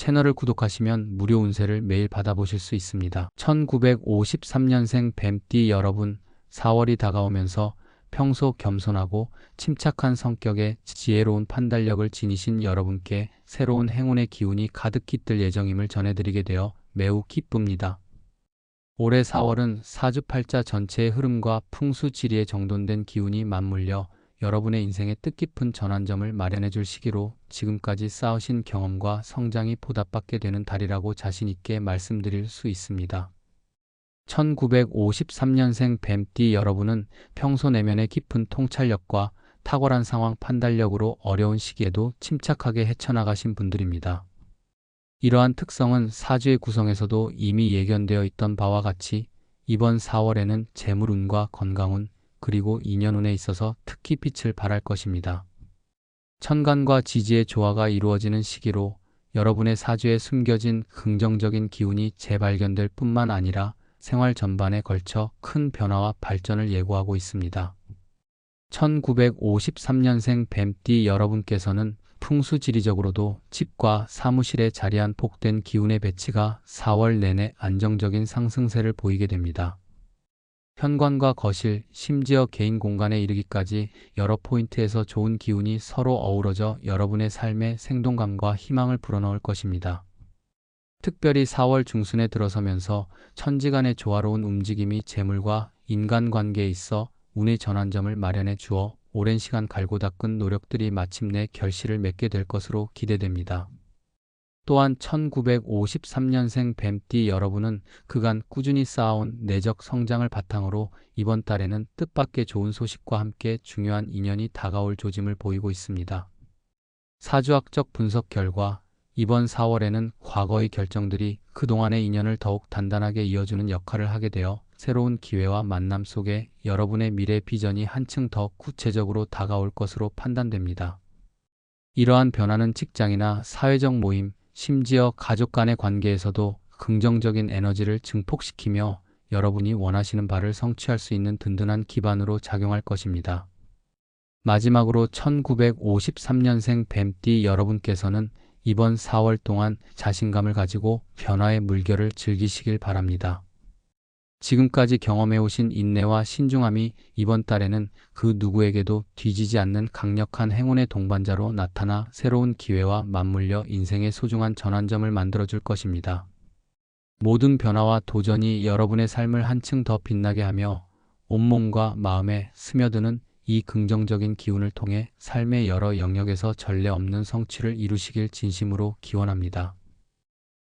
채널을 구독하시면 무료 운세를 매일 받아보실 수 있습니다. 1953년생 뱀띠 여러분, 4월이 다가오면서 평소 겸손하고 침착한 성격에 지혜로운 판단력을 지니신 여러분께 새로운 행운의 기운이 가득 깃들 예정임을 전해드리게 되어 매우 기쁩니다. 올해 4월은 사주팔자 전체의 흐름과 풍수지리에 정돈된 기운이 맞물려 여러분의 인생에 뜻깊은 전환점을 마련해 줄 시기로 지금까지 쌓으신 경험과 성장이 보답받게 되는 달이라고 자신있게 말씀드릴 수 있습니다. 1953년생 뱀띠 여러분은 평소 내면의 깊은 통찰력과 탁월한 상황 판단력으로 어려운 시기에도 침착하게 헤쳐나가신 분들입니다. 이러한 특성은 사주의 구성에서도 이미 예견되어 있던 바와 같이 이번 4월에는 재물운과 건강운, 그리고 인연운에 있어서 특히 빛을 발할 것입니다. 천간과 지지의 조화가 이루어지는 시기로 여러분의 사주에 숨겨진 긍정적인 기운이 재발견될 뿐만 아니라 생활 전반에 걸쳐 큰 변화와 발전을 예고하고 있습니다. 1953년생 뱀띠 여러분께서는 풍수지리적으로도 집과 사무실에 자리한 복된 기운의 배치가 4월 내내 안정적인 상승세를 보이게 됩니다. 현관과 거실, 심지어 개인 공간에 이르기까지 여러 포인트에서 좋은 기운이 서로 어우러져 여러분의 삶에 생동감과 희망을 불어넣을 것입니다. 특별히 4월 중순에 들어서면서 천지간의 조화로운 움직임이 재물과 인간관계에 있어 운의 전환점을 마련해 주어 오랜 시간 갈고 닦은 노력들이 마침내 결실을 맺게 될 것으로 기대됩니다. 또한 1953년생 뱀띠 여러분은 그간 꾸준히 쌓아온 내적 성장을 바탕으로 이번 달에는 뜻밖의 좋은 소식과 함께 중요한 인연이 다가올 조짐을 보이고 있습니다. 사주학적 분석 결과 이번 4월에는 과거의 결정들이 그동안의 인연을 더욱 단단하게 이어주는 역할을 하게 되어 새로운 기회와 만남 속에 여러분의 미래 비전이 한층 더 구체적으로 다가올 것으로 판단됩니다. 이러한 변화는 직장이나 사회적 모임, 심지어 가족 간의 관계에서도 긍정적인 에너지를 증폭시키며 여러분이 원하시는 바를 성취할 수 있는 든든한 기반으로 작용할 것입니다. 마지막으로 1953년생 뱀띠 여러분께서는 이번 4월 동안 자신감을 가지고 변화의 물결을 즐기시길 바랍니다. 지금까지 경험해오신 인내와 신중함이 이번 달에는 그 누구에게도 뒤지지 않는 강력한 행운의 동반자로 나타나 새로운 기회와 맞물려 인생의 소중한 전환점을 만들어줄 것입니다. 모든 변화와 도전이 여러분의 삶을 한층 더 빛나게 하며 온몸과 마음에 스며드는 이 긍정적인 기운을 통해 삶의 여러 영역에서 전례 없는 성취를 이루시길 진심으로 기원합니다.